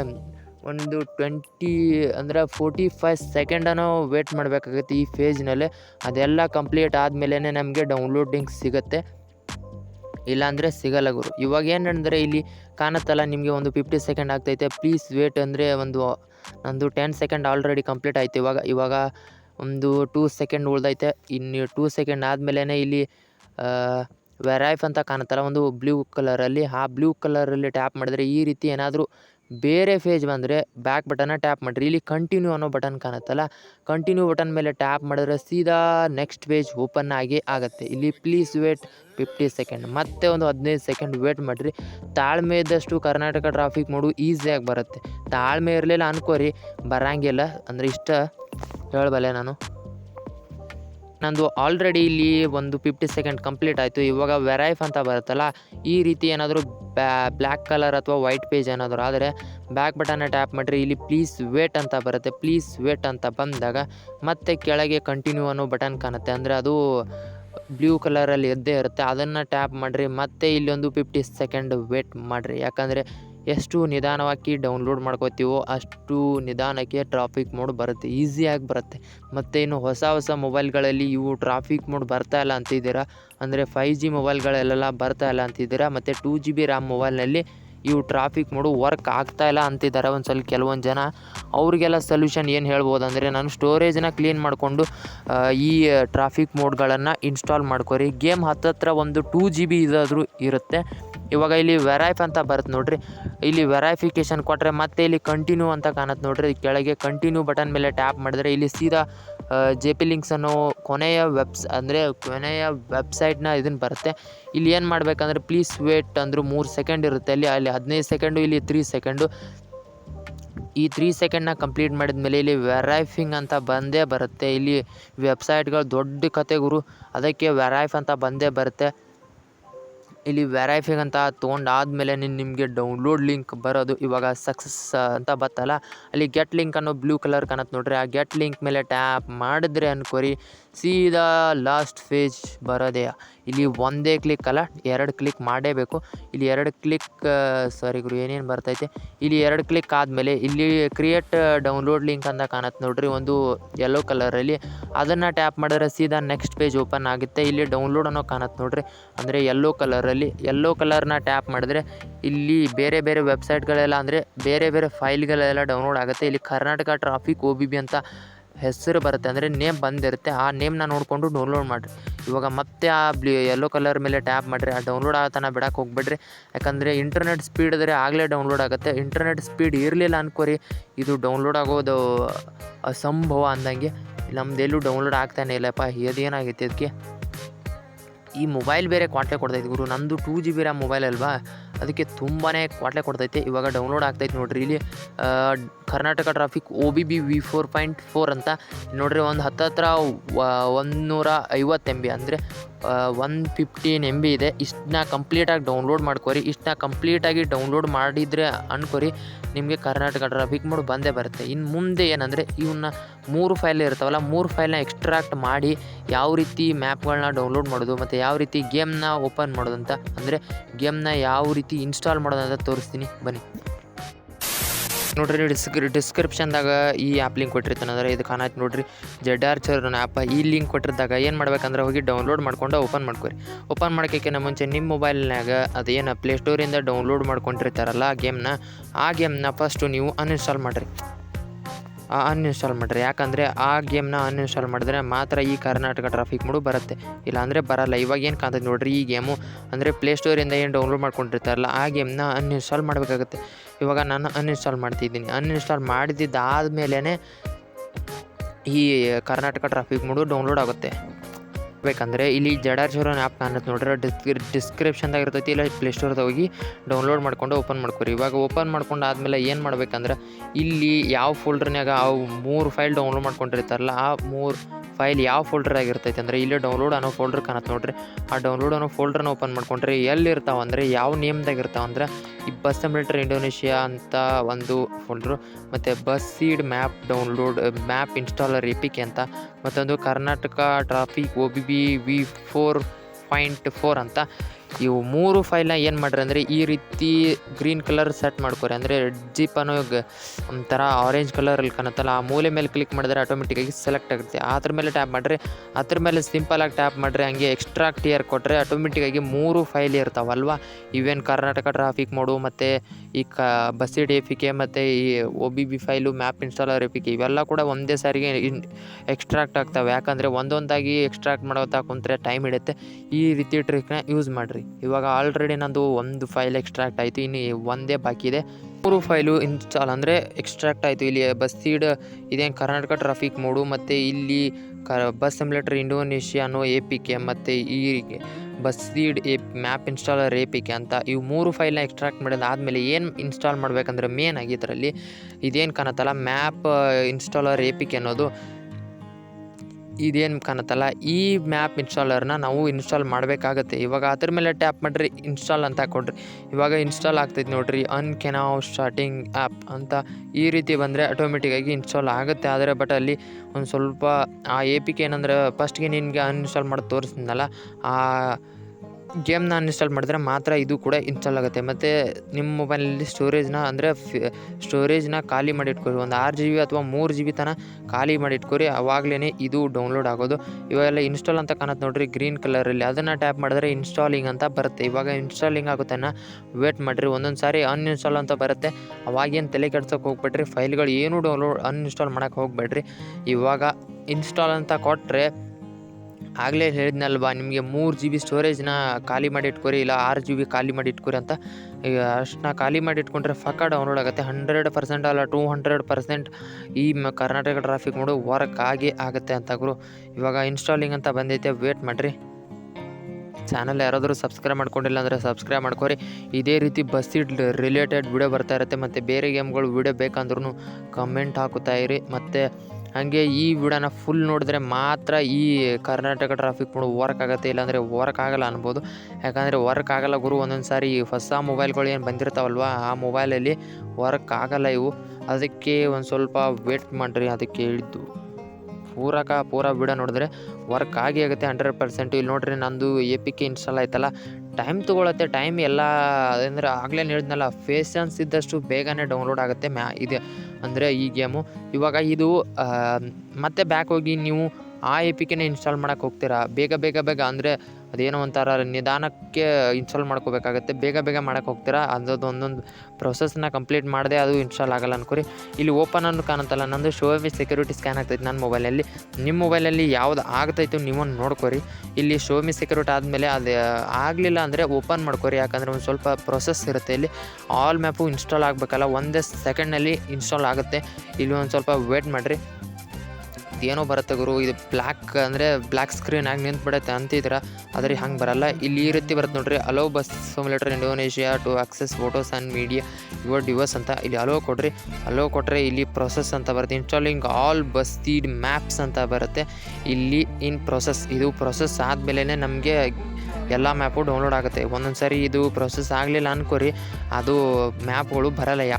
ಒಂದು ಟ್ವೆಂಟಿ ಅಂದರೆ ಫೋರ್ಟಿ ಫೈವ್ ಸೆಕೆಂಡನೋ ವೇಟ್ ಮಾಡಬೇಕಾಗತ್ತೆ ಈ ಫೇಜ್ನಲ್ಲೇ ಅದೆಲ್ಲ ಕಂಪ್ಲೀಟ್ ಆದಮೇಲೆ ನಮಗೆ ಡೌನ್ಲೋಡಿಂಗ್ ಸಿಗುತ್ತೆ. ಇಲ್ಲಾಂದರೆ ಸಿಗಲ್ಲ ಗುರು. ಇವಾಗ ಏನಂದರೆ ಇಲ್ಲಿ ಕಾಣುತ್ತಲ್ಲ, ನಿಮಗೆ ಒಂದು ಫಿಫ್ಟಿ ಸೆಕೆಂಡ್ ಆಗ್ತೈತೆ. ಪ್ಲೀಸ್ ವೇಟ್ ಅಂದರೆ ಒಂದು ನಂದು ಟೆನ್ ಸೆಕೆಂಡ್ ಆಲ್ರೆಡಿ ಕಂಪ್ಲೀಟ್ ಆಯ್ತು ಇವಾಗ. ಇವಾಗ ಒಂದು ಟೂ ಸೆಕೆಂಡ್ ಉಳ್ದೈತೆ. ಇನ್ನು ಟೂ ಸೆಕೆಂಡ್ ಆದಮೇಲೆ ಇಲ್ಲಿ ವೆರೈಫ್ ಅಂತ ಕಾಣುತ್ತಲ್ಲ, ಒಂದು ಬ್ಲೂ ಕಲರಲ್ಲಿ ಆ ಬ್ಲೂ ಕಲರಲ್ಲಿ ಟ್ಯಾಪ್ ಮಾಡಿದ್ರೆ ಈ ರೀತಿ ಏನಾದರೂ ಬೇರೆ ಫೇಜ್ ಬಂದರೆ ಬ್ಯಾಕ್ ಬಟನ್ನ ಟ್ಯಾಪ್ ಮಾಡಿರಿ. ಇಲ್ಲಿ ಕಂಟಿನ್ಯೂ ಅನ್ನೋ ಬಟನ್ ಕಾಣುತ್ತಲ್ಲ ಕಂಟಿನ್ಯೂ ಬಟನ್ ಮೇಲೆ ಟ್ಯಾಪ್ ಮಾಡಿದ್ರೆ ಸೀದಾ ನೆಕ್ಸ್ಟ್ ಪೇಜ್ ಓಪನ್ ಆಗಿ ಆಗುತ್ತೆ. ಇಲ್ಲಿ ಪ್ಲೀಸ್ ವೇಟ್ ಫಿಫ್ಟಿ ಸೆಕೆಂಡ್ ಮತ್ತೆ ಒಂದು ಹದಿನೈದು ಸೆಕೆಂಡ್ ವೇಟ್ ಮಾಡಿರಿ. ತಾಳ್ಮೆ ಇದ್ದಷ್ಟು ಕರ್ನಾಟಕ ಟ್ರಾಫಿಕ್ ಮೋಡು ಈಸಿಯಾಗಿ ಬರುತ್ತೆ. ತಾಳ್ಮೆ ಇರಲಿಲ್ಲ ಅನ್ಕೋರಿ, ಬರಂಗಿಲ್ಲ. ಅಂದರೆ ಇಷ್ಟ, ಹೇಳಬಲ್ಲೆ ನಾನು. ನಂದು ಆಲ್ರೆಡಿ ಇಲ್ಲಿ ಒಂದು ಫಿಫ್ಟಿ ಸೆಕೆಂಡ್ ಕಂಪ್ಲೀಟ್ ಆಯಿತು. ಇವಾಗ ವೆರೈಫ್ ಅಂತ ಬರುತ್ತಲ್ಲ, ಈ ರೀತಿ ಏನಾದರೂ ಬ್ಲ್ಯಾಕ್ ಕಲರ್ ಅಥವಾ ವೈಟ್ ಪೇಜ್ ಏನಾದರೂ ಆದರೆ ಬ್ಯಾಕ್ ಬಟನ್ನ ಟ್ಯಾಪ್ ಮಾಡಿರಿ. ಇಲ್ಲಿ ಪ್ಲೀಸ್ ವೇಟ್ ಅಂತ ಬರುತ್ತೆ. ಪ್ಲೀಸ್ ವೇಟ್ ಅಂತ ಬಂದಾಗ ಮತ್ತೆ ಕೆಳಗೆ ಕಂಟಿನ್ಯೂ ಅನ್ನೋ ಬಟನ್ ಕಾಣುತ್ತೆ. ಅಂದರೆ ಅದು ಬ್ಲೂ ಕಲರಲ್ಲಿ ಎದ್ದೇ ಇರುತ್ತೆ. ಅದನ್ನು ಟ್ಯಾಪ್ ಮಾಡಿರಿ. ಮತ್ತೆ ಇಲ್ಲೊಂದು ಫಿಫ್ಟಿ ಸೆಕೆಂಡ್ ವೇಟ್ ಮಾಡಿರಿ. ಯಾಕಂದರೆ ಎಷ್ಟು ನಿಧಾನವಾಗಿ ಡೌನ್ಲೋಡ್ ಮಾಡ್ಕೋತೀವೋ ಅಷ್ಟು ನಿಧಾನಕ್ಕೆ ಟ್ರಾಫಿಕ್ ಮೋಡ್ ಬರುತ್ತೆ ಈಸಿಯಾಗಿ ಬರುತ್ತೆ. ಮತ್ತು ಇನ್ನು ಹೊಸ ಹೊಸ ಮೊಬೈಲ್ಗಳಲ್ಲಿ ಇವು ಟ್ರಾಫಿಕ್ ಮೋಡ್ ಬರ್ತಾ ಇಲ್ಲ ಅಂತಿದ್ದೀರಾ? ಅಂದರೆ ಫೈ ಜಿ ಮೊಬೈಲ್ಗಳಲ್ಲೆಲ್ಲ ಬರ್ತಾ ಇಲ್ಲ ಅಂತಿದ್ದೀರಾ? ಮತ್ತು ಟೂ ಜಿ ಬಿ ರ್ಯಾಮ್ ಮೊಬೈಲ್ನಲ್ಲಿ ಇವು ಟ್ರಾಫಿಕ್ ಮೋಡು ವರ್ಕ್ ಆಗ್ತಾ ಇಲ್ಲ ಅಂತಿದ್ದಾರೆ ಒಂದು ಸ್ವಲ್ಪ ಕೆಲವೊಂದು ಜನ. ಅವರಿಗೆಲ್ಲ ಸೊಲ್ಯೂಷನ್ ಏನು ಹೇಳ್ಬೋದು ಅಂದರೆ ನಾನು ಸ್ಟೋರೇಜನ್ನ ಕ್ಲೀನ್ ಮಾಡಿಕೊಂಡು ಈ ಟ್ರಾಫಿಕ್ ಮೋಡ್ಗಳನ್ನು ಇನ್ಸ್ಟಾಲ್ ಮಾಡ್ಕೋರಿ. ಗೇಮ್ ಹತ್ತತ್ರ ಒಂದು ಟೂ ಜಿ ಬಿ ಇದಾದರೂ ಇರುತ್ತೆ. ಇವಾಗ ಇಲ್ಲಿ ವೆರೈಫ್ ಅಂತ ಬರುತ್ತೆ ನೋಡ್ರಿ. ಇಲ್ಲಿ ವೆರೈಫಿಕೇಷನ್ ಕೊಟ್ಟರೆ ಮತ್ತೆ ಇಲ್ಲಿ ಕಂಟಿನ್ಯೂ ಅಂತ ಕಾಣುತ್ತೆ ನೋಡ್ರಿ. ಕೆಳಗೆ ಕಂಟಿನ್ಯೂ ಬಟನ್ ಮೇಲೆ ಟ್ಯಾಪ್ ಮಾಡಿದ್ರೆ ಇಲ್ಲಿ ಸೀದಾ ಜೆ ಪಿ ಲಿಂಕ್ಸ್ ಅನ್ನೋ ಕೊನೆಯ ವೆಬ್ಸ್ ಅಂದರೆ ಕೊನೆಯ ವೆಬ್ಸೈಟ್ನ ಇದನ್ನು ಬರುತ್ತೆ. ಇಲ್ಲಿ ಏನು ಮಾಡಬೇಕಂದ್ರೆ ಪ್ಲೀಸ್ ವೇಟ್ ಅಂದರು ಮೂರು ಸೆಕೆಂಡ್ ಇರುತ್ತೆ. ಅಲ್ಲಿ ಅಲ್ಲಿ ಹದಿನೈದು ಸೆಕೆಂಡು ಇಲ್ಲಿ ತ್ರೀ ಸೆಕೆಂಡು ಈ ತ್ರೀ ಸೆಕೆಂಡ್ನ ಕಂಪ್ಲೀಟ್ ಮಾಡಿದ ಮೇಲೆ ಇಲ್ಲಿ ವೆರೈಫಿಂಗ್ ಅಂತ ಬಂದೇ ಬರುತ್ತೆ. ಇಲ್ಲಿ ವೆಬ್ಸೈಟ್ಗಳು ದೊಡ್ಡ ಕತೆ ಗುರು. ಅದಕ್ಕೆ ವೆರೈಫ್ ಅಂತ ಬಂದೇ ಬರುತ್ತೆ. ಇಲ್ಲಿ ವೆರೈಫಿಂಗ್ ಅಂತ ತೊಗೊಂಡಾದಮೇಲೆ ನೀನು ನಿಮಗೆ ಡೌನ್ಲೋಡ್ ಲಿಂಕ್ ಬರೋದು ಇವಾಗ ಸಕ್ಸಸ್ ಅಂತ ಬತ್ತಲ್ಲ. ಅಲ್ಲಿ ಗೆಟ್ ಲಿಂಕ್ ಅನ್ನೋ ಬ್ಲೂ ಕಲರ್ ಕಾಣತ್ತೆ ನೋಡ್ರಿ. ಆ ಗೆಟ್ ಲಿಂಕ್ ಮೇಲೆ ಟ್ಯಾಪ್ ಮಾಡಿದ್ರೆ ಅನ್ಕೋರಿ, ಸೀದಾ ಲಾಸ್ಟ್ ಫೇಜ್ ಬರೋದೇ. ಇಲ್ಲಿ ಒಂದೇ ಕ್ಲಿಕ್ ಅಲ್ಲ, ಎರಡು ಕ್ಲಿಕ್ ಮಾಡೇಬೇಕು. ಇಲ್ಲಿ ಎರಡು ಕ್ಲಿಕ್ ಸಾರಿ ಗುರು, ಏನೇನು ಬರ್ತೈತೆ? ಇಲ್ಲಿ ಎರಡು ಕ್ಲಿಕ್ ಆದಮೇಲೆ ಇಲ್ಲಿ ಕ್ರಿಯೇಟ್ ಡೌನ್ಲೋಡ್ ಲಿಂಕ್ ಅಂತ ಕಾಣುತ್ತೆ ನೋಡ್ರಿ, ಒಂದು ಯೆಲ್ಲೋ ಕಲರಲ್ಲಿ ಅದನ್ನು ಟ್ಯಾಪ್ ಮಾಡಿದ್ರೆ ಸೀದಾ ನೆಕ್ಸ್ಟ್ ಪೇಜ್ ಓಪನ್ ಆಗುತ್ತೆ. ಇಲ್ಲಿ ಡೌನ್ಲೋಡ್ ಅನ್ನೋ ಕಾಣುತ್ತೆ ನೋಡ್ರಿ, ಅಂದರೆ ಯೆಲ್ಲೋ ಕಲರಲ್ಲಿ ಯೆಲ್ಲೋ ಕಲರ್ನ ಟ್ಯಾಪ್ ಮಾಡಿದ್ರೆ ಇಲ್ಲಿ ಬೇರೆ ಬೇರೆ ವೆಬ್ಸೈಟ್ಗಳೆಲ್ಲ ಅಂದರೆ ಬೇರೆ ಬೇರೆ ಫೈಲ್ಗಳೆಲ್ಲ ಡೌನ್ಲೋಡ್ ಆಗುತ್ತೆ. ಇಲ್ಲಿ Karnataka traffic O B B ಅಂತ ಹೆಸರು ಬರುತ್ತೆ ಅಂದರೆ ನೇಮ್ ಬಂದಿರುತ್ತೆ. ಆ ನೇಮ್ನ ನೋಡಿಕೊಂಡು ಡೌನ್ಲೋಡ್ ಮಾಡಿರಿ. ಇವಾಗ ಮತ್ತೆ ಆ ಬ್ಲಿ ಯೆಲ್ಲೋ ಕಲರ್ ಮೇಲೆ ಟ್ಯಾಪ್ ಮಾಡಿರಿ. ಆ ಡೌನ್ಲೋಡ್ ಆಗತನ ಬಿಡಕ್ಕೆ ಹೋಗ್ಬೇಡ್ರಿ. ಯಾಕಂದರೆ ಇಂಟರ್ನೆಟ್ ಸ್ಪೀಡ್ ಇದ್ರೆ ಆಗಲೇ ಡೌನ್ಲೋಡ್ ಆಗುತ್ತೆ. ಇಂಟರ್ನೆಟ್ ಸ್ಪೀಡ್ ಇರಲಿಲ್ಲ ಅನ್ಕೋರಿ, ಇದು ಡೌನ್ಲೋಡ್ ಆಗೋದು ಅಸಂಭವ ಅಂದಂಗೆ. ನಮ್ದು ಎಲ್ಲೂ ಡೌನ್ಲೋಡ್ ಆಗ್ತಾನೆ ಇಲ್ಲಪ್ಪ. ಅದೇನಾಗೈತೆ ಅದಕ್ಕೆ? ಈ ಮೊಬೈಲ್ ಬೇರೆ ಕ್ವಾಟ್ಲೆ ಕೊಡ್ತೈತೆ ಗುರು. ನಂದು two G B RAM mobile ಅಲ್ವಾ? ಅದಕ್ಕೆ ತುಂಬಾ ಕ್ವಾಟ್ಲೆ ಕೊಡ್ತೈತೆ. ಇವಾಗ ಡೌನ್ಲೋಡ್ ಆಗ್ತೈತೆ ನೋಡ್ರಿ ಇಲ್ಲಿ. Karnataka traffic O B B V four point four ಅಂತ. ನೋಡ್ರಿ ಒಂದು ಹತ್ತತ್ರ ಒಂದುನೂರ ಐವತ್ತು ಎಂ ಬಿ ಅಂದರೆ ಒನ್ ಫಿಫ್ಟೀನ್ ಎಂ ಬಿ ಇದೆ. ಇಷ್ಟನ್ನ ಕಂಪ್ಲೀಟಾಗಿ ಡೌನ್ಲೋಡ್ ಮಾಡ್ಕೊರಿ. ಇಷ್ಟನ್ನ ಕಂಪ್ಲೀಟಾಗಿ ಡೌನ್ಲೋಡ್ ಮಾಡಿದರೆ ಅನ್ಕೋರಿ, ನಿಮಗೆ ಕರ್ನಾಟಕ ಟ್ರಾಫಿಕ್ ಮೋಡ್ ಬಂದೇ ಬರುತ್ತೆ. ಇನ್ನು ಮುಂದೆ ಏನಂದರೆ ಇವನ್ನ ಮೂರು ಫೈಲ್ ಇರ್ತಾವಲ್ಲ, ಮೂರು ಫೈಲ್ನ ಎಕ್ಸ್ಟ್ರಾಕ್ಟ್ ಮಾಡಿ ಯಾವ ರೀತಿ ಮ್ಯಾಪ್ಗಳನ್ನ ಡೌನ್ಲೋಡ್ ಮಾಡೋದು, ಮತ್ತು ಯಾವ ರೀತಿ ಗೇಮ್ನ ಓಪನ್ ಮಾಡೋದು ಅಂತ ಅಂದರೆ ಗೇಮ್ನ ಯಾವ ರೀತಿ ಇನ್ಸ್ಟಾಲ್ ಮಾಡೋದಂತ ತೋರಿಸ್ತೀನಿ. ಬನ್ನಿ. ನೋಡ್ರಿ ಡಿಸ್ಕ್ರಿ ಡಿಸ್ಕ್ರಿಪ್ಷನ್ದಾಗ ಈ ಆ್ಯಪ್ ಲಿಂಕ್ ಕೊಟ್ಟಿರ್ತಾನೆ. ಅಂದರೆ ಇದು ಕಾಣತ್ತೆ ನೋಡ್ರಿ. ಜೆಡ್ ಆರ್ ಚರ್ ಆ್ಯಪ್ ಈ ಲಿಂಕ್ ಕೊಟ್ಟಿರ್ದಾಗ ಏನು ಮಾಡ್ಬೇಕಂದ್ರೆ ಹೋಗಿ ಡೌನ್ಲೋಡ್ ಮಾಡ್ಕೊಂಡು ಓಪನ್ ಮಾಡ್ಕೊರಿ. ಓಪನ್ ಮಾಡೋಕ್ಕಿಂತ ಮುಂಚೆ ನಿಮ್ಮ ಮೊಬೈಲ್ನಾಗ ಅದೇನು ಪ್ಲೇಸ್ಟೋರಿಂದ ಡೌನ್ಲೋಡ್ ಮಾಡ್ಕೊಂಡಿರ್ತಾರಲ್ಲ ಆ ಗೇಮ್ನ ಆ ಗೇಮ್ನ ಫಸ್ಟು ನೀವು ಅನ್ಇನ್ಸ್ಟಾಲ್ ಮಾಡಿರಿ. ಅನ್ಇನ್ಸ್ಟಾಲ್ ಮಾಡಿರಿ. ಯಾಕಂದರೆ ಆ ಗೇಮ್ನ ಅನ್ಇನ್ಸ್ಟಾಲ್ ಮಾಡಿದ್ರೆ ಮಾತ್ರ ಈ ಕರ್ನಾಟಕ ಟ್ರಾಫಿಕ್ ಮೂಡು ಬರುತ್ತೆ. ಇಲ್ಲಾಂದರೆ ಬರಲ್ಲ. ಇವಾಗ ಏನು ಕಾಣ್ತದೆ ನೋಡ್ರಿ ಈ ಗೇಮು ಅಂದರೆ ಪ್ಲೇಸ್ಟೋರಿಂದ ಏನು ಡೌನ್ಲೋಡ್ ಮಾಡ್ಕೊಂಡಿರ್ತಾರಲ್ಲ, ಆ ಗೇಮ್ನ ಅನ್ಇನ್ಸ್ಟಾಲ್ ಮಾಡಬೇಕಾಗುತ್ತೆ. ಇವಾಗ ನಾನು ಅನ್ಇನ್ಸ್ಟಾಲ್ ಮಾಡ್ತಿದ್ದೀನಿ. ಅನ್ಇನ್ಸ್ಟಾಲ್ ಮಾಡಿದ್ದಾದ್ಮೇಲೆ ಈ ಕರ್ನಾಟಕ ಟ್ರಾಫಿಕ್ ಮೂಡು ಡೌನ್ಲೋಡ್ ಆಗುತ್ತೆ. ಬೇಕಂದರೆ ಇಲ್ಲಿ ಜಡಾರ್ ಶೋರನ್ ಆ್ಯಪ್ ಕಾಣುತ್ತೆ ನೋಡ್ರಿ ಡಿಸ್ಕ್ರಿ ಡಿಸ್ಕ್ರಿಪ್ಷನ್ದಾಗ ಇರ್ತೈತಿ, ಇಲ್ಲ ಪ್ಲೇಸ್ಟೋರ್ದಾಗ ಹೋಗಿ ಡೌನ್ಲೋಡ್ ಮಾಡ್ಕೊಂಡು ಓಪನ್ ಮಾಡ್ಕೊರಿ. ಇವಾಗ ಓಪನ್ ಮಾಡ್ಕೊಂಡು ಆದಮೇಲೆ ಏನು ಮಾಡ್ಬೇಕಂದ್ರೆ ಇಲ್ಲಿ ಯಾವ ಫೋಲ್ಡ್ರ್ನ್ಯಾಗ ಆ ಮೂರು ಫೈಲ್ ಡೌನ್ಲೋಡ್ ಮಾಡ್ಕೊಂಡಿರ್ತಾರಲ್ಲ, ಆ ಮೂರು ಫೈಲ್ ಯಾವ ಫೋಲ್ಡ್ರಾಗ ಇರ್ತೈತೆ ಅಂದರೆ ಇಲ್ಲೇ ಡೌನ್ಲೋಡ್ ಅನ್ನೋ ಫೋಲ್ಡರ್ ಕಾಣುತ್ತೆ ನೋಡ್ರಿ. ಆ ಡೌನ್ಲೋಡ್ ಅನ್ನೋ ಫೋಲ್ಡ್ರನ್ನ ಓಪನ್ ಮಾಡ್ಕೊಂಡ್ರೆ ಎಲ್ಲಿ ಇರ್ತಾವೆ ಅಂದರೆ ಯಾವ ನೇಮ್ದಾಗ ಇರ್ತಾವೆ ಅಂದ್ರೆ ಈ ಬಸ್ ಸಿಮ್ಯುಲೇಟರ್ ಇಂಡೋನೇಷಿಯಾ ಅಂತ ಒಂದು ಫೋಲ್ಡ್ರು ಮತ್ತು BUSSID map download map installer APK ಅಂತ, ಮತ್ತೊಂದು Karnataka traffic O B B V four point four ಅಂತ ಇವು ಮೂರು ಫೈಲ್ನ ಏನು ಮಾಡ್ರಿ ಅಂದರೆ ಈ ರೀತಿ ಗ್ರೀನ್ ಕಲರ್ ಸೆಟ್ ಮಾಡ್ಕೊರಿ. ಅಂದರೆ ರೆಡ್ ಜೀಪ್ ಅನ್ನೋ ಗ- ಒಂಥರ ಆರೆಂಜ್ ಕಲರಲ್ಲಿ ಕಾಣುತ್ತಲ್ಲ, ಆ ಮೂಲೆ ಮೇಲೆ ಕ್ಲಿಕ್ ಮಾಡಿದ್ರೆ ಆಟೋಮೆಟಿಕ್ಕಾಗಿ ಸೆಲೆಕ್ಟ್ ಆಗುತ್ತೆ. ಅದ್ರ ಮೇಲೆ ಟ್ಯಾಪ್ ಮಾಡಿರಿ, ಅದ್ರ ಮೇಲೆ ಸಿಂಪಲಾಗಿ ಟ್ಯಾಪ್ ಮಾಡಿರಿ, ಹಂಗೆ ಎಕ್ಸ್ಟ್ರಾ ಟಿಯರ್ ಕೊಟ್ಟರೆ ಆಟೋಮೆಟಿಕ್ಕಾಗಿ ಮೂರು ಫೈಲ್ ಇರ್ತಾವಲ್ವ ಇವೇನು ಕರ್ನಾಟಕ ಟ್ರಾಫಿಕ್ ಮೋಡು ಮತ್ತು ಈ ಕ ಬಸ್ಸಿಡ್ ಕೆ ಮತ್ತು ಈ O B B file map installer APK ಇವೆಲ್ಲ ಕೂಡ ಒಂದೇ ಸಾರಿಗೆ ಇನ್ ಎಕ್ಸ್ಟ್ರಾಕ್ಟ್ ಆಗ್ತವೆ. ಯಾಕಂದರೆ ಒಂದೊಂದಾಗಿ ಎಕ್ಸ್ಟ್ರಾಕ್ಟ್ ಮಾಡೋತಾ ಕುಂತ್ರೆ ಟೈಮ್ ಹಿಡಿಯುತ್ತೆ ಈ ರೀತಿ ಟ್ರಿಕ್ನ ಯೂಸ್ ಮಾಡಿರಿ. ಇವಾಗ ಆಲ್ರೆಡಿ ನಂದು ಒಂದು ಫೈಲ್ ಎಕ್ಸ್ಟ್ರಾಕ್ಟ್ ಆಯಿತು, ಇನ್ನು ಒಂದೇ ಬಾಕಿ ಇದೆ. ಮೂರು ಫೈಲು ಇನ್ಸ್ಟಾಲ್ ಅಂದರೆ ಎಕ್ಸ್ಟ್ರಾಕ್ಟ್ ಆಯಿತು. ಇಲ್ಲಿ ಬಸ್ ಸೀಡ್ ಇದೇನು ಕರ್ನಾಟಕ ಟ್ರಾಫಿಕ್ ಮೋಡು ಮತ್ತು ಇಲ್ಲಿ ಕ ಬಸ್ ಸಿಮ್ಯುಲೇಟರ್ ಇಂಡೋನೇಷಿಯಾ ಅನ್ನೋ ಎ ಪಿ ಕೆ ಮತ್ತು ಈ BUSSID A map installer A P K ಅಂತ. ಇವು ಮೂರು ಫೈಲ್ನ ಎಕ್ಸ್ಟ್ರಾಕ್ಟ್ ಮಾಡಿದಾದ್ಮೇಲೆ ಏನು ಇನ್ಸ್ಟಾಲ್ ಮಾಡಬೇಕಂದ್ರೆ ಮೇನ್ ಆಗಿ ಇದರಲ್ಲಿ ಇದೇನು ಕಾಣತ್ತಲ್ಲ map installer A P K ಅನ್ನೋದು. ಇದೇನು ಕಾಣುತ್ತಲ್ಲ, ಈ ಮ್ಯಾಪ್ ಇನ್ಸ್ಟಾಲರ್ನ ನಾವು ಇನ್ಸ್ಟಾಲ್ ಮಾಡಬೇಕಾಗತ್ತೆ. ಇವಾಗ ಅದ್ರ ಮೇಲೆ ಟ್ಯಾಪ್ ಮಾಡಿರಿ, ಇನ್ಸ್ಟಾಲ್ ಅಂತ ಕೊಡ್ರಿ ಇವಾಗ ಇನ್ಸ್ಟಾಲ್ ಆಗ್ತೈತೆ ನೋಡ್ರಿ, ಅನ್ ಕೆನಾವ್ ಸ್ಟಾರ್ಟಿಂಗ್ ಆ್ಯಪ್ ಅಂತ ಈ ರೀತಿ ಬಂದರೆ ಆಟೋಮೆಟಿಕ್ಕಾಗಿ ಇನ್ಸ್ಟಾಲ್ ಆಗುತ್ತೆ. ಆದರೆ ಬಟ್ ಅಲ್ಲಿ ಒಂದು ಸ್ವಲ್ಪ ಆ ಎ ಪಿ ಕೆ ಏನಂದ್ರೆ ಫಸ್ಟ್ಗೆ ನಿನಗೆ ಅನ್ಇನ್ಸ್ಟಾಲ್ ಮಾಡಿ ತೋರಿಸಿದ್ನಲ್ಲ ಆ ಗೇಮ್ನ ಅನ್ಇನ್ಸ್ಟಾಲ್ ಮಾಡಿದ್ರೆ ಮಾತ್ರ ಇದು ಕೂಡ ಇನ್ಸ್ಟಾಲ್ ಆಗುತ್ತೆ. ಮತ್ತು ನಿಮ್ಮ ಮೊಬೈಲಲ್ಲಿ ಸ್ಟೋರೇಜ್ನ ಅಂದರೆ ಸ್ಟೋರೇಜ್ನ ಖಾಲಿ ಮಾಡಿ ಇಟ್ಕೊರಿ ಒಂದು ಆರು ಜಿ ಬಿ ಅಥವಾ ಮೂರು ಜಿ ಬಿ ತನಕ ಖಾಲಿ ಮಾಡಿ ಇಟ್ಕೊರಿ ಅವಾಗಲೇ ಇದು ಡೌನ್ಲೋಡ್ ಆಗೋದು. ಇವಾಗೆಲ್ಲ ಇನ್ಸ್ಟಾಲ್ ಅಂತ ಕಾಣುತ್ತೆ ನೋಡ್ರಿ ಗ್ರೀನ್ ಕಲರಲ್ಲಿ ಅದನ್ನು ಟ್ಯಾಪ್ ಮಾಡಿದ್ರೆ ಇನ್ಸ್ಟಾಲಿಂಗ್ ಅಂತ ಬರುತ್ತೆ. ಇವಾಗ ಇನ್ಸ್ಟಾಲಿಂಗ್ ಆಗುತ್ತೆನ ವೇಟ್ ಮಾಡಿರಿ. ಒಂದೊಂದು ಸಾರಿ ಅನ್ಇನ್ಸ್ಟಾಲ್ ಅಂತ ಬರುತ್ತೆ. ಅವಾಗೇನು ತಲೆ ಕೆಡ್ಸೋಕೆ ಹೋಗ್ಬೇಡ್ರಿ. ಫೈಲ್ಗಳು ಏನೂ ಡೌನ್ಲೋಡ್ ಅನ್ಇನ್ಸ್ಟಾಲ್ ಮಾಡೋಕ್ಕೆ ಹೋಗ್ಬೇಡ್ರಿ. ಇವಾಗ ಇನ್ಸ್ಟಾಲ್ ಅಂತ ಕೊಟ್ಟರೆ ಆಗಲೇ ಹೇಳಿದ್ನಲ್ವಾ, ನಿಮಗೆ ಮೂರು ಜಿ ಬಿ ಸ್ಟೋರೇಜ್ನ ಖಾಲಿ ಮಾಡಿ ಇಟ್ಕೊರಿ, ಇಲ್ಲ ಆರು ಜಿ ಬಿ ಖಾಲಿ ಮಾಡಿ ಇಟ್ಕೊರಿ ಅಂತ. ಈಗ ಅಷ್ಟನ್ನ ಖಾಲಿ ಮಾಡಿ ಇಟ್ಕೊಂಡ್ರೆ ಫಕ್ಕ ಡೌನ್ಲೋಡ್ ಆಗುತ್ತೆ. ಹಂಡ್ರೆಡ್ ಪರ್ಸೆಂಟ್ ಅಲ್ಲ ಟೂ ಹಂಡ್ರೆಡ್ ಪರ್ಸೆಂಟ್ ಈ ಕರ್ನಾಟಕ ಟ್ರಾಫಿಕ್ ನೋಡು ವರ್ಕ್ ಆಗಿ ಆಗುತ್ತೆ ಅಂತ ಗುರು. ಇವಾಗ ಇನ್ಸ್ಟಾಲಿಂಗ್ ಅಂತ ಬಂದೈತೆ ವೇಟ್ ಮಾಡಿರಿ. ಚಾನಲ್ ಯಾರಾದರೂ ಸಬ್ಸ್ಕ್ರೈಬ್ ಮಾಡ್ಕೊಂಡಿಲ್ಲ ಅಂದರೆ ಸಬ್ಸ್ಕ್ರೈಬ್ ಮಾಡ್ಕೊರಿ. ಇದೇ ರೀತಿ ಬಸ್ಸಿಡ್ ರಿಲೇಟೆಡ್ ವಿಡಿಯೋ ಬರ್ತಾ ಇರುತ್ತೆ, ಮತ್ತು ಬೇರೆ ಗೇಮ್ಗಳು ವಿಡಿಯೋ ಬೇಕಂದ್ರೂ ಕಮೆಂಟ್ ಹಾಕುತ್ತಾ ಇರಿ. ಮತ್ತು ಹಾಗೆ ಈ ವಿಡಿಯೋನ ಫುಲ್ ನೋಡಿದ್ರೆ ಮಾತ್ರ ಈ ಕರ್ನಾಟಕ ಟ್ರಾಫಿಕ್ ನೋಡಿ ವರ್ಕ್ ಆಗುತ್ತೆ, ಇಲ್ಲಾಂದರೆ ವರ್ಕ್ ಆಗಲ್ಲ ಅನ್ಬೋದು. ಯಾಕಂದರೆ ವರ್ಕ್ ಆಗಲ್ಲ ಗುರು, ಒಂದೊಂದು ಸಾರಿ ಹೊಸ ಮೊಬೈಲ್ಗಳು ಏನು ಬಂದಿರ್ತಾವಲ್ವ, ಆ ಮೊಬೈಲಲ್ಲಿ ವರ್ಕ್ ಆಗಲ್ಲ ಇವು. ಅದಕ್ಕೆ ಒಂದು ಸ್ವಲ್ಪ ವೇಟ್ ಮಾಡಿರಿ, ಅದಕ್ಕೆ ಹೇಳಿದ್ದು. ಪೂರಕ, ಪೂರ ವಿಡಿಯೋ ನೋಡಿದ್ರೆ ವರ್ಕ್ ಆಗಿ ಆಗುತ್ತೆ ಹಂಡ್ರೆಡ್ ಪರ್ಸೆಂಟ್ ಇಲ್ಲಿ ನೋಡ್ರಿ ನಂದು ಎ ಪಿ ಕೆ ಇನ್ಸ್ಟಾಲ್ ಆಯ್ತಲ್ಲ ಟೈಮ್ ತೊಗೊಳತ್ತೆ ಟೈಮ್ ಎಲ್ಲ ಅಂದರೆ ಆಗಲೇ ಹೇಳಿದ್ನಲ್ಲ ಫೇಷನ್ಸ್ ಇದ್ದಷ್ಟು ಬೇಗನೆ ಡೌನ್ಲೋಡ್ ಆಗುತ್ತೆ ಮ್ಯಾ, ಇದೆ ಅಂದರೆ ಈ ಗೇಮು ಇವಾಗ ಇದು ಮತ್ತೆ ಬ್ಯಾಕ್ ಹೋಗಿ ನೀವು ಆ ಎ ಪಿ ಕೆನೇ ಇನ್ಸ್ಟಾಲ್ ಮಾಡೋಕ್ಕೆ ಹೋಗ್ತೀರಾ? ಬೇಗ ಬೇಗ ಬೇಗ ಅಂದರೆ ಅದೇನೋ ಒಂಥರ ನಿಧಾನಕ್ಕೆ ಇನ್ಸ್ಟಾಲ್ ಮಾಡ್ಕೋಬೇಕಾಗತ್ತೆ. ಬೇಗ ಬೇಗ ಮಾಡೋಕೆ ಹೋಗ್ತೀರಾ? ಅದ್ರದ್ದು ಒಂದೊಂದು ಪ್ರೊಸೆಸ್ನ ಕಂಪ್ಲೀಟ್ ಮಾಡದೆ ಅದು ಇನ್ಸ್ಟಾಲ್ ಆಗಲ್ಲ ಅನ್ಕೋರಿ. ಇಲ್ಲಿ ಓಪನ್ ಅನ್ನು ಕಾಣುತ್ತಲ್ಲ, ನಂದು ಶೋ ಮಿ ಸೆಕ್ಯೂರಿಟಿ ಸ್ಕ್ಯಾನ್ ಆಗ್ತೈತೆ ನನ್ನ ಮೊಬೈಲಲ್ಲಿ ನಿಮ್ಮ ಮೊಬೈಲಲ್ಲಿ ಯಾವ್ದು ಆಗ್ತೈತೆ ನೀವು ನೋಡ್ಕೊರಿ. ಇಲ್ಲಿ ಶೋ ಮಿ ಸೆಕ್ಯೂರಿಟಿ ಆದಮೇಲೆ ಅದು ಆಗಲಿಲ್ಲ ಅಂದರೆ ಓಪನ್ ಮಾಡ್ಕೊರಿ. ಯಾಕಂದರೆ ಒಂದು ಸ್ವಲ್ಪ ಪ್ರೊಸೆಸ್ ಇರುತ್ತೆ ಇಲ್ಲಿ. ಆಲ್ ಮ್ಯಾಪು ಇನ್ಸ್ಟಾಲ್ ಆಗಬೇಕಲ್ಲ, ಒಂದೇ ಸೆಕೆಂಡ್ನಲ್ಲಿ ಇನ್ಸ್ಟಾಲ್ ಆಗುತ್ತೆ. ಇಲ್ಲಿ ಒಂದು ಸ್ವಲ್ಪ ವೇಟ್ ಮಾಡಿರಿ. ಏನೋ ಬರುತ್ತೆ ಗುರು, ಇದು ಬ್ಲ್ಯಾಕ್ ಅಂದರೆ ಬ್ಲ್ಯಾಕ್ ಸ್ಕ್ರೀನ್ ಆಗಿ ನಿಂತ್ಬಿಡುತ್ತೆ ಅಂತಿದ್ರೆ ಆದರೆ ಹಂಗೆ ಬರಲ್ಲ. ಇಲ್ಲಿ ಈ ರೀತಿ ಬರುತ್ತೆ ನೋಡ್ರಿ allow bus simulator Indonesia to access photos and media your device ಅಂತ ಇಲ್ಲಿ ಅಲೋ ಕೊಡ್ರಿ. ಅಲೋ ಕೊಟ್ಟರೆ ಇಲ್ಲಿ ಪ್ರೊಸೆಸ್ ಅಂತ ಬರುತ್ತೆ. Installing all bus speed maps ಅಂತ ಬರುತ್ತೆ. ಇಲ್ಲಿ ಇನ್ ಪ್ರೊಸೆಸ್ ಇದು ಪ್ರೊಸೆಸ್ ಆದಮೇಲೆ ನಮಗೆ ಎಲ್ಲ ಮ್ಯಾಪು ಡೌನ್ಲೋಡ್ ಆಗುತ್ತೆ. ಒಂದೊಂದು ಸಾರಿ ಇದು ಪ್ರೊಸೆಸ್ ಆಗಲಿಲ್ಲ ಅನ್ಕೋರಿ, ಅದು ಮ್ಯಾಪ್ಗಳು ಬರಲ್ಲ ಯಾ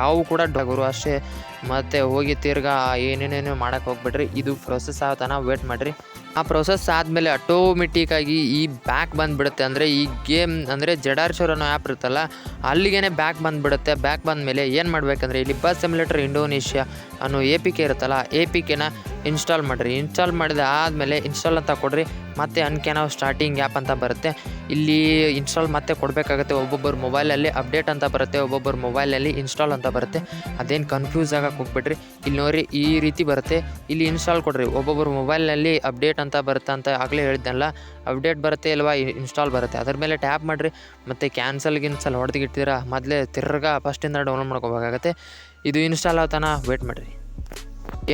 ಅವು ಕೂಡ ಡಗುರು ಅಷ್ಟೇ. ಮತ್ತು ಹೋಗಿ ತಿರ್ಗಾ ಏನೇನೇನು ಮಾಡೋಕೆ ಹೋಗ್ಬೇಡ್ರಿ. ಇದು ಪ್ರೊಸೆಸ್ ಆಗತನ ವೇಟ್ ಮಾಡಿರಿ. ಆ ಪ್ರೊಸೆಸ್ ಆದಮೇಲೆ ಆಟೋಮೆಟಿಕ್ಕಾಗಿ ಈ ಬ್ಯಾಕ್ ಬಂದುಬಿಡುತ್ತೆ. ಅಂದರೆ ಈ ಗೇಮ್ ಅಂದರೆ ಜಡಾರ್ಶೋರ್ ಅನ್ನೋ ಆ್ಯಪ್ ಇರುತ್ತಲ್ಲ ಅಲ್ಲಿಗೇ ಬ್ಯಾಕ್ ಬಂದುಬಿಡುತ್ತೆ. ಬ್ಯಾಕ್ ಬಂದಮೇಲೆ ಏನು ಮಾಡಬೇಕಂದ್ರೆ, ಇಲ್ಲಿ ಬಸ್ ಸಿಮ್ಯುಲೇಟರ್ ಇಂಡೋನೇಷ್ಯಾ ಅನ್ನೋ ಎ ಪಿ ಕೆ ಇರುತ್ತಲ್ಲ ಎ ಪಿ ಕೆನ ಇನ್ಸ್ಟಾಲ್ ಮಾಡಿರಿ. ಇನ್ಸ್ಟಾಲ್ ಮಾಡಿದ ಆದಮೇಲೆ ಇನ್ಸ್ಟಾಲ್ ಅಂತ ಕೊಡ್ರಿ. ಮತ್ತೆ ನಾವು ಸ್ಟಾರ್ಟಿಂಗ್ ಆ್ಯಪ್ ಅಂತ ಬರುತ್ತೆ. ಇಲ್ಲಿ ಇನ್ಸ್ಟಾಲ್ ಮತ್ತೆ ಕೊಡಬೇಕಾಗುತ್ತೆ ಒಬ್ಬೊಬ್ಬರು ಮೊಬೈಲಲ್ಲಿ ಅಪ್ಡೇಟ್ ಅಂತ ಬರುತ್ತೆ ಒಬ್ಬೊಬ್ಬರು ಮೊಬೈಲಲ್ಲಿ ಇನ್ಸ್ಟಾಲ್ ಅಂತ ಬರುತ್ತೆ. ಅದೇನು ಕನ್ಫ್ಯೂಸ್ ಆಗಕ್ಕೆ ಹೋಗ್ಬಿಟ್ರಿ ಇಲ್ಲಿ ನೋಡಿ ಈ ರೀತಿ ಬರುತ್ತೆ. ಇಲ್ಲಿ ಇನ್ಸ್ಟಾಲ್ ಕೊಡ್ರಿ. ಒಬ್ಬೊಬ್ಬರು ಮೊಬೈಲ್ನಲ್ಲಿ ಅಪ್ಡೇಟ್ ಅಂತ ಬರುತ್ತೆ ಅಂತ ಆಗಲೇ ಹೇಳಿದ್ನಲ್ಲ. ಅಪ್ಡೇಟ್ ಬರುತ್ತೆ ಇಲ್ವಾ? ಇನ್ಸ್ಟಾಲ್ ಬರುತ್ತೆ. ಅದ್ರ ಮೇಲೆ ಟ್ಯಾಪ್ ಮಾಡಿರಿ. ಮತ್ತು ಕ್ಯಾನ್ಸಲ್ ಗಿನ್ಸಲ್ ಹೊಡೆದಿಟ್ಟಿದ್ದೀರಾ ಮೊದಲೇ ತಿರ್ಗಾ ಫಸ್ಟಿಂದ ಡೌನ್ಲೋಡ್ ಮಾಡ್ಕೋಬೇಕಾಗತ್ತೆ. ಇದು ಇನ್ಸ್ಟಾಲ್ ಆತನ? ವೇಟ್ ಮಾಡಿರಿ.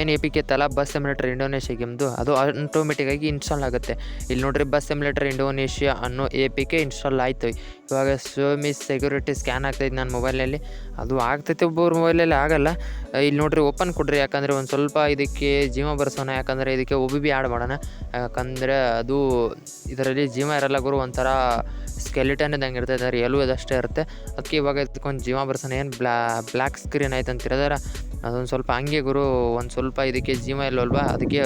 ಏನು ಎ ಪಿ ಕೆ ತಲಾ ಬಸ್ ಸಿಮ್ಯುಲೇಟರ್ ಇಂಡೋನೇಷ್ಯಾ ಗೇಮ್ದು. ಅದು ಆಟೋಮೆಟಿಕ್ಕಾಗಿ ಇನ್ಸ್ಟಾಲ್ ಆಗುತ್ತೆ. ಇಲ್ಲಿ ನೋಡ್ರಿ ಬಸ್ ಸಿಮ್ಯುಲೇಟರ್ ಇಂಡೋನೇಷ್ಯಾ ಅನ್ನೋ ಎ ಪಿ ಕೆ ಇನ್ಸ್ಟಾಲ್ ಆಯಿತು. ಇವಾಗ ಸೋಮಿ ಸೆಕ್ಯೂರಿಟಿ ಸ್ಕ್ಯಾನ್ ಆಗ್ತೈತೆ ನನ್ನ ಮೊಬೈಲಲ್ಲಿ ಅದು ಆಗ್ತೈತೆ ಒಬ್ಬರು ಮೊಬೈಲಲ್ಲಿ ಆಗಲ್ಲ. ಇಲ್ಲಿ ನೋಡ್ರಿ ಓಪನ್ ಕೊಡ್ರಿ, ಯಾಕಂದರೆ ಒಂದು ಸ್ವಲ್ಪ ಇದಕ್ಕೆ ಜೀವ ಬರ್ಸೋಣ, ಯಾಕಂದರೆ ಇದಕ್ಕೆ ಒ ಬಿ ಮಾಡೋಣ. ಯಾಕಂದರೆ ಅದು ಇದರಲ್ಲಿ ಜೀವ ಇರಲ್ಲ ಗುರು, ಒಂಥರ ಸ್ಕೆಲಿಟನ್ ಇದ್ದಂಗೆ ಅದರ ಎಲ್ಲೂ ಅದಷ್ಟೇ ಇರುತ್ತೆ. ಅದಕ್ಕೆ ಇವಾಗ ಇದಕ್ಕೊಂದು ಜೀವ ಬರ್ಸೋಣ. ಏನು ಬ್ಲಾ ಬ್ಲ್ಯಾಕ್ ಸ್ಕ್ರೀನ್ ಆಯ್ತು ಅಂತಿರೋದಾರ ಅದೊಂದು ಸ್ವಲ್ಪ ಹಂಗೆ ಗುರು, ಒಂದು ಸ್ವಲ್ಪ ಇದಕ್ಕೆ ಜೀವ ಇಲ್ಲವಲ್ವಾ ಅದಕ್ಕೆ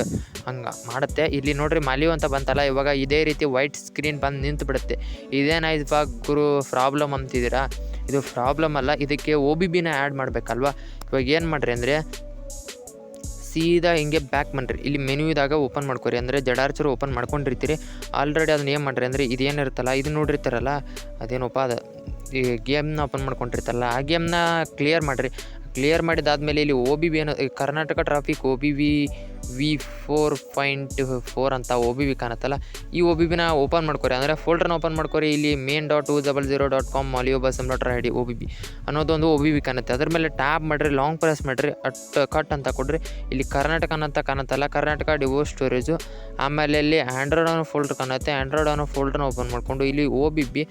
ಹಂಗೆ ಮಾಡುತ್ತೆ. ಇಲ್ಲಿ ನೋಡ್ರಿ ಮಾಲಿವ್ ಅಂತ ಬಂತಲ್ಲ, ಇವಾಗ ಇದೇ ರೀತಿ ವೈಟ್ ಸ್ಕ್ರೀನ್ ಬಂದು ನಿಂತು ಬಿಡುತ್ತೆ ಇದೇನಾಯ್ತಪ್ಪ ಗುರು ಪ್ರಾಬ್ಲಮ್ ಅಂತಿದ್ದೀರಾ? ಇದು ಪ್ರಾಬ್ಲಮ್ ಅಲ್ಲ, ಇದಕ್ಕೆ ಓ ಬಿ ಬಿನ ಆ್ಯಡ್ ಮಾಡಬೇಕಲ್ವಾ? ಇವಾಗ ಏನು ಮಾಡಿರಿ ಅಂದರೆ, ಸೀದಾ ಹಿಂಗೆ ಬ್ಯಾಕ್ ಮಾಡ್ರಿ ಇಲ್ಲಿ ಮೆನು ಇದಾಗ ಓಪನ್ ಮಾಡ್ಕೊರಿ. ಅಂದರೆ ಜಡಾರ್ಚರು ಓಪನ್ ಮಾಡ್ಕೊಂಡಿರ್ತೀರಿ. ಆಲ್ರೆಡಿ ಅದನ್ನ ಏನು ಮಾಡ್ರಿ ಅಂದರೆ ಇದೇನಿರುತ್ತಲ್ಲ ಇದು ನೋಡಿರ್ತಾರಲ್ಲ, ಅದೇನಪ್ಪ ಅದು, ಈ ಗೇಮ್ನ ಓಪನ್ ಮಾಡ್ಕೊಂಡಿರ್ತಾರಲ್ಲ, ಆ ಗೇಮ್ನ ಕ್ಲಿಯರ್ ಮಾಡಿರಿ. ಕ್ಲಿಯರ್ ಮಾಡಿದಾದ್ಮೇಲೆ ಇಲ್ಲಿ ಓ ಬಿ ಬಿ ಏನೋ Karnataka traffic O B B V four point four ಅಂತ ಓ ಬಿ ಬಿ ಕಾಣುತ್ತಲ್ಲ, ಈ ಓ ಬಿ ಬಿನ ಓಪನ್ ಮಾಡ್ಕೊರಿ. ಅಂದರೆ ಫೋಲ್ಡ್ರನ್ನ ಓಪನ್ ಮಾಡ್ಕೊರಿ. ಇಲ್ಲಿ main dot two double zero dot com Maleo bus simulator I D O B B ಅನ್ನೋದೊಂದು ಓ ಬಿ ಬಿ ಕಾಣುತ್ತೆ. ಅದ್ರ ಮೇಲೆ ಟ್ಯಾಪ್ ಮಾಡಿರಿ ಲಾಂಗ್ ಪ್ರೆಸ್ ಮಾಡಿರಿ, ಅಟ್ ಕಟ್ ಅಂತ ಕೊಡ್ರಿ. ಇಲ್ಲಿ ಕರ್ನಾಟಕ ಅಂತ ಕಾಣುತ್ತಲ್ಲ, ಕರ್ನಾಟಕ ಡಿವೋರ್ಸ್ ಸ್ಟೋರೇಜು ಆಮೇಲೆ ಇಲ್ಲಿ ಆ್ಯಂಡ್ರಾಯ್ಡ್ ಅನ್ನೋ ಫೋಲ್ಡ್ರ್ ಕಾಣುತ್ತೆ. ಆ್ಯಂಡ್ರಾಯ್ಡ್ ಅನ್ನೋ ಫೋಲ್ಡ್ರನ್ನ ಓಪನ್ ಮಾಡಿಕೊಂಡು ಇಲ್ಲಿ ಓ ಬಿ ಬಿ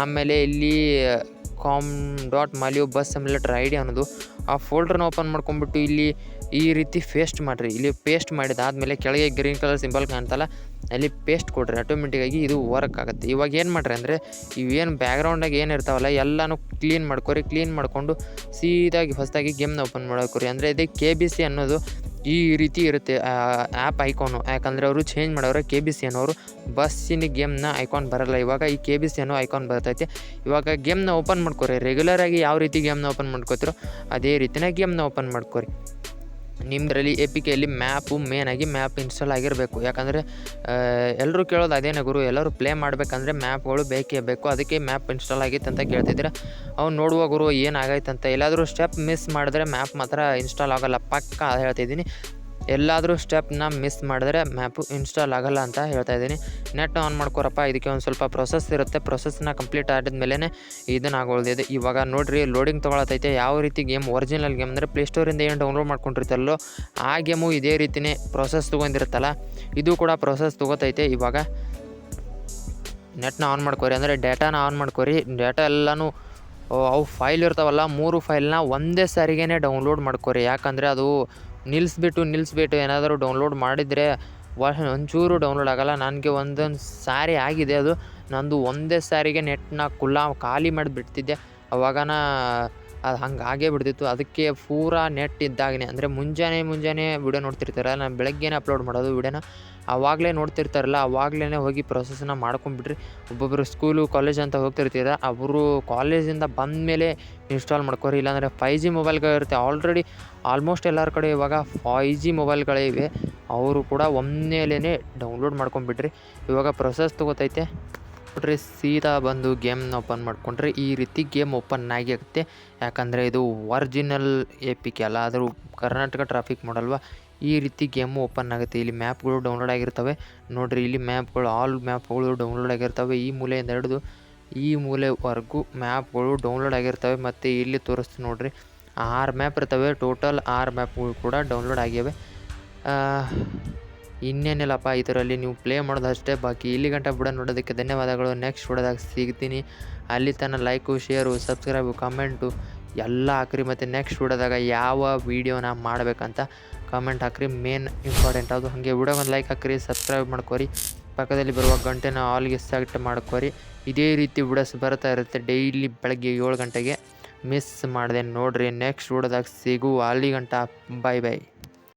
ಆಮೇಲೆ ಇಲ್ಲಿ com dot Maleo bus simulator I D ಅನ್ನೋದು ಆ ಫೋಲ್ಡ್ರನ್ನ ಓಪನ್ ಮಾಡ್ಕೊಂಡ್ಬಿಟ್ಟು ಇಲ್ಲಿ ಈ ರೀತಿ ಪೇಸ್ಟ್ ಮಾಡಿರಿ. ಇಲ್ಲಿ ಪೇಸ್ಟ್ ಮಾಡಿದಾದ್ಮೇಲೆ ಕೆಳಗೆ ಗ್ರೀನ್ ಕಲರ್ ಸಿಂಬಲ್ ಕಾಣ್ತಲ್ಲ, ಅಲ್ಲಿ ಪೇಸ್ಟ್ ಕೊಡ್ರಿ. ಆಟೋಮೆಟಿಕ್ಕಾಗಿ ಇದು ವರ್ಕ್ ಆಗುತ್ತೆ ಇವಾಗ ಏನು ಮಾಡ್ರಿ ಅಂದರೆ, ಇವೇನು ಬ್ಯಾಕ್ಗ್ರೌಂಡಾಗ ಏನು ಇರ್ತಾವಲ್ಲ, ಎಲ್ಲನೂ ಕ್ಲೀನ್ ಮಾಡ್ಕೊರಿ ಕ್ಲೀನ್ ಮಾಡಿಕೊಂಡು ಸೀದಾಗಿ ಹೊಸದಾಗಿ ಗೇಮ್ನ ಓಪನ್ ಮಾಡ್ಕೊರಿ ಅಂದರೆ ಇದೇ ಕೆ ಬಿ ಸಿ ಅನ್ನೋದು ಈ ರೀತಿ ಇರುತ್ತೆ ಆ್ಯಪ್ ಐಕಾನು ಯಾಕಂದರೆ ಅವರು ಚೇಂಜ್ ಮಾಡೋರು ಕೆ ಬಿ ಸಿ ಅನ್ನೋರು ಬಸ್ಸಿನ ಗೇಮ್ನ ಐಕಾನ್ ಬರಲ್ಲ. ಇವಾಗ ಈ ಕೆ ಬಿ ಸಿ ಅನ್ನೋ ಐಕಾನ್ ಬರ್ತೈತೆ. ಇವಾಗ ಗೇಮ್ನ ಓಪನ್ ಮಾಡ್ಕೊರಿ. ರೆಗ್ಯುಲರಾಗಿ ಯಾವ ರೀತಿ ಗೇಮ್ನ ಓಪನ್ ಮಾಡ್ಕೋತಿರೋ, ಅದೇ ರೀತಿನ ಗೇಮ್ನ ಓಪನ್ ಮಾಡ್ಕೊರಿ. ನಿಮ್ಮದ್ರಲ್ಲಿ ಎ ಪಿ ಕೆಯಲ್ಲಿ ಮ್ಯಾಪು ಮೇನಾಗಿ ಮ್ಯಾಪ್ ಇನ್ಸ್ಟಾಲ್ ಆಗಿರಬೇಕು. ಯಾಕಂದರೆ ಎಲ್ಲರೂ ಕೇಳೋದು ಅದೇನೇ ಗುರು. ಎಲ್ಲರೂ ಪ್ಲೇ ಮಾಡಬೇಕಂದ್ರೆ ಮ್ಯಾಪ್ಗಳು ಬೇಕೇ ಬೇಕು. ಅದಕ್ಕೆ ಮ್ಯಾಪ್ ಇನ್ಸ್ಟಾಲ್ ಆಗಿತ್ತು ಅಂತ ಕೇಳ್ತಿದ್ರೆ ಅವ್ನು ನೋಡುವ ಗುರು ಏನಾಗೈತೆ ಅಂತ ಎಲ್ಲಾದರೂ ಸ್ಟೆಪ್ ಮಿಸ್ ಮಾಡಿದ್ರೆ ಮ್ಯಾಪ್ ಮಾತ್ರ ಇನ್ಸ್ಟಾಲ್ ಆಗೋಲ್ಲ. ಪಕ್ಕ ಹೇಳ್ತಿದ್ದೀನಿ. ಎಲ್ಲಾದರೂ ಸ್ಟೆಪ್ನ ಮಿಸ್ ಮಾಡಿದ್ರೆ ಮ್ಯಾಪು ಇನ್ಸ್ಟಾಲ್ ಆಗಲ್ಲ ಅಂತ ಹೇಳ್ತಾ ಇದ್ದೀನಿ. ನೆಟ್ ಆನ್ ಮಾಡ್ಕೊರಪ್ಪ, ಇದಕ್ಕೆ ಒಂದು ಸ್ವಲ್ಪ ಪ್ರೊಸೆಸ್ ಇರುತ್ತೆ. ಪ್ರೊಸೆಸ್ನ ಕಂಪ್ಲೀಟ್ ಆಡಿದ್ಮೇಲೆ ಇದನ್ನ ಆಗೋದಿದೆ ಇವಾಗ ನೋಡಿರಿ ಲೋಡಿಂಗ್ ತೊಗೊಳತೈತೆ ಯಾವ ರೀತಿ ಗೇಮ್ ಒರಿಜಿನಲ್ ಗೇಮ್ ಅಂದರೆ ಪ್ಲೇಸ್ಟೋರಿಂದ ಏನು ಡೌನ್ಲೋಡ್ ಮಾಡ್ಕೊಂಡಿರ್ತಲ್ಲೋ ಆ ಗೇಮು ಇದೇ ರೀತಿನೇ ಪ್ರೊಸೆಸ್ ತೊಗೊಂಡಿರುತ್ತಲ್ಲ. ಇದು ಕೂಡ ಪ್ರೊಸೆಸ್ ತೊಗೋತೈತೆ. ಇವಾಗ ನೆಟ್ನ ಆನ್ ಮಾಡ್ಕೊರಿ. ಅಂದರೆ ಡೇಟಾನ ಆನ್ ಮಾಡ್ಕೊರಿ. ಡೇಟಾ ಎಲ್ಲನೂ, ಅವು ಫೈಲ್ ಇರ್ತಾವಲ್ಲ, ಮೂರು ಫೈಲ್ನ ಒಂದೇ ಸಾರಿಗೇ ಡೌನ್ಲೋಡ್ ಮಾಡ್ಕೊರಿ. ಯಾಕಂದರೆ ಅದು ನಿಲ್ಲಿಸ್ಬಿಟ್ಟು ನಿಲ್ಲಿಸ್ಬಿಟ್ಟು ಏನಾದರೂ ಡೌನ್ಲೋಡ್ ಮಾಡಿದರೆ ವ ಒಂಚೂರು ಡೌನ್ಲೋಡ್ ಆಗೋಲ್ಲ. ನನಗೆ ಒಂದೊಂದು ಸಾರಿ ಆಗಿದೆ ಅದು. ನಂದು ಒಂದೇ ಸಾರಿಗೆ ನೆಟ್ನ ಕುಲ್ಲ ಖಾಲಿ ಮಾಡಿಬಿಡ್ತಿದ್ದೆ. ಅವಾಗನ ಅದು ಹಂಗೆ ಆಗೇ ಬಿಡ್ತಿತ್ತು. ಅದಕ್ಕೆ ಪೂರಾ ನೆಟ್ ಇದ್ದಾಗನೇ. ಅಂದರೆ ಮುಂಜಾನೆ ಮುಂಜಾನೆ ವಿಡಿಯೋ ನೋಡ್ತಿರ್ತಾರೆ ನಾನು ಬೆಳಗ್ಗೆನೇ ಅಪ್ಲೋಡ್ ಮಾಡೋದು ವಿಡಿಯೋನ. ಆವಾಗಲೇ ನೋಡ್ತಿರ್ತಾರಲ್ಲ ಆವಾಗಲೇ ಹೋಗಿ ಪ್ರೊಸೆಸ್ನ ಮಾಡ್ಕೊಂಡ್ಬಿಟ್ರಿ. ಒಬ್ಬೊಬ್ಬರು ಸ್ಕೂಲು ಕಾಲೇಜ್ ಅಂತ ಹೋಗ್ತಿರ್ತೀರ, ಅವರು ಕಾಲೇಜಿಂದ ಬಂದ ಮೇಲೆ ಇನ್ಸ್ಟಾಲ್ ಮಾಡ್ಕೊರಿ. ಇಲ್ಲಾಂದರೆ ಫೈ ಜಿ ಮೊಬೈಲ್ಗಳಿರುತ್ತೆ ಆಲ್ರೆಡಿ ಆಲ್ಮೋಸ್ಟ್ ಎಲ್ಲರ ಕಡೆ ಇವಾಗ ಫೈ ಜಿ ಮೊಬೈಲ್ಗಳಿವೆ ಅವರು ಕೂಡ ಒಮ್ಮೆಲೇ ಡೌನ್ಲೋಡ್ ಮಾಡ್ಕೊಂಡ್ಬಿಟ್ರಿ. ಇವಾಗ ಪ್ರೊಸೆಸ್ ತೊಗೋತೈತೆ. ನೋಡ್ರಿ, ಸೀದಾ ಬಂದು ಗೇಮ್ನ ಓಪನ್ ಮಾಡಿಕೊಂಡ್ರೆ ಈ ರೀತಿ ಗೇಮ್ ಓಪನ್ ಆಗಿ ಆಗುತ್ತೆ ಯಾಕಂದರೆ ಇದು ಒರಿಜಿನಲ್ ಎ ಪಿ ಕೆ ಅಲ್ಲ, ಆದರೂ ಕರ್ನಾಟಕ ಟ್ರಾಫಿಕ್ ಮಾಡಲ್ವಾ ಈ ರೀತಿ ಗೇಮು ಓಪನ್ ಆಗುತ್ತೆ. ಇಲ್ಲಿ ಮ್ಯಾಪ್ಗಳು ಡೌನ್ಲೋಡ್ ಆಗಿರ್ತವೆ. ನೋಡಿರಿ, ಇಲ್ಲಿ ಮ್ಯಾಪ್ಗಳು, ಆಲ್ ಮ್ಯಾಪ್ಗಳು ಡೌನ್ಲೋಡ್ ಆಗಿರ್ತವೆ. ಈ ಮೂಲೆಯಿಂದ ಹಿಡಿದು ಈ ಮೂಲೆವರೆಗೂ ಮ್ಯಾಪ್ಗಳು ಡೌನ್ಲೋಡ್ ಆಗಿರ್ತವೆ. ಮತ್ತು ಇಲ್ಲಿ ತೋರಿಸ್ತೀನಿ ನೋಡಿರಿ, ಆರು ಮ್ಯಾಪ್ ಇರ್ತವೆ. ಟೋಟಲ್ ಆರು ಮ್ಯಾಪ್ಗಳು ಕೂಡ ಡೌನ್ಲೋಡ್ ಆಗಿವೆ. ಇನ್ನೇನಿಲ್ಲಪ್ಪ ಇದರಲ್ಲಿ ನೀವು ಪ್ಲೇ ಮಾಡೋದು ಅಷ್ಟೇ ಬಾಕಿ. ಇಲ್ಲಿ ಗಂಟೆ ಬಿಡ ನೋಡೋದಕ್ಕೆ ಧನ್ಯವಾದಗಳು. ನೆಕ್ಸ್ಟ್ ಬಿಡೋದಾಗ ಸಿಗ್ತೀನಿ. ಅಲ್ಲಿ ತನಕ ಲೈಕು, ಶೇರು, ಸಬ್ಸ್ಕ್ರೈಬು, ಕಮೆಂಟು ಎಲ್ಲ ಹಾಕ್ರಿ. ಮತ್ತು ನೆಕ್ಸ್ಟ್ ಬಿಡೋದಾಗ ಯಾವ ವೀಡಿಯೋನ ಮಾಡಬೇಕಂತ ಕಮೆಂಟ್ ಹಾಕ್ರಿ ಮೇನ್ ಇಂಪಾರ್ಟೆಂಟ್ ಅದು ಹಾಗೆ ವಿಡಿಯೋಗೊಂದು ಲೈಕ್ ಹಾಕ್ರಿ ಸಬ್ಸ್ಕ್ರೈಬ್ ಮಾಡ್ಕೊರಿ. ಪಕ್ಕದಲ್ಲಿ ಬರುವ ಗಂಟೆನ ಆಲ್ಗೆ ಸೆಲೆಕ್ಟ್ ಮಾಡ್ಕೊರಿ. ಇದೇ ರೀತಿ ವಿಡಿಯೋಸ್ ಬರ್ತಾ ಇರುತ್ತೆ ಡೈಲಿ ಬೆಳಗ್ಗೆ ಏಳು ಗಂಟೆಗೆ. ಮಿಸ್ ಮಾಡಿದೆ ನೋಡಿರಿ ನೆಕ್ಸ್ಟ್ ವಿಡಿಯೋದಾಗ ಸಿಗುವ ಅಲ್ಲಿ ಗಂಟ ಬಾಯ್ ಬಾಯ್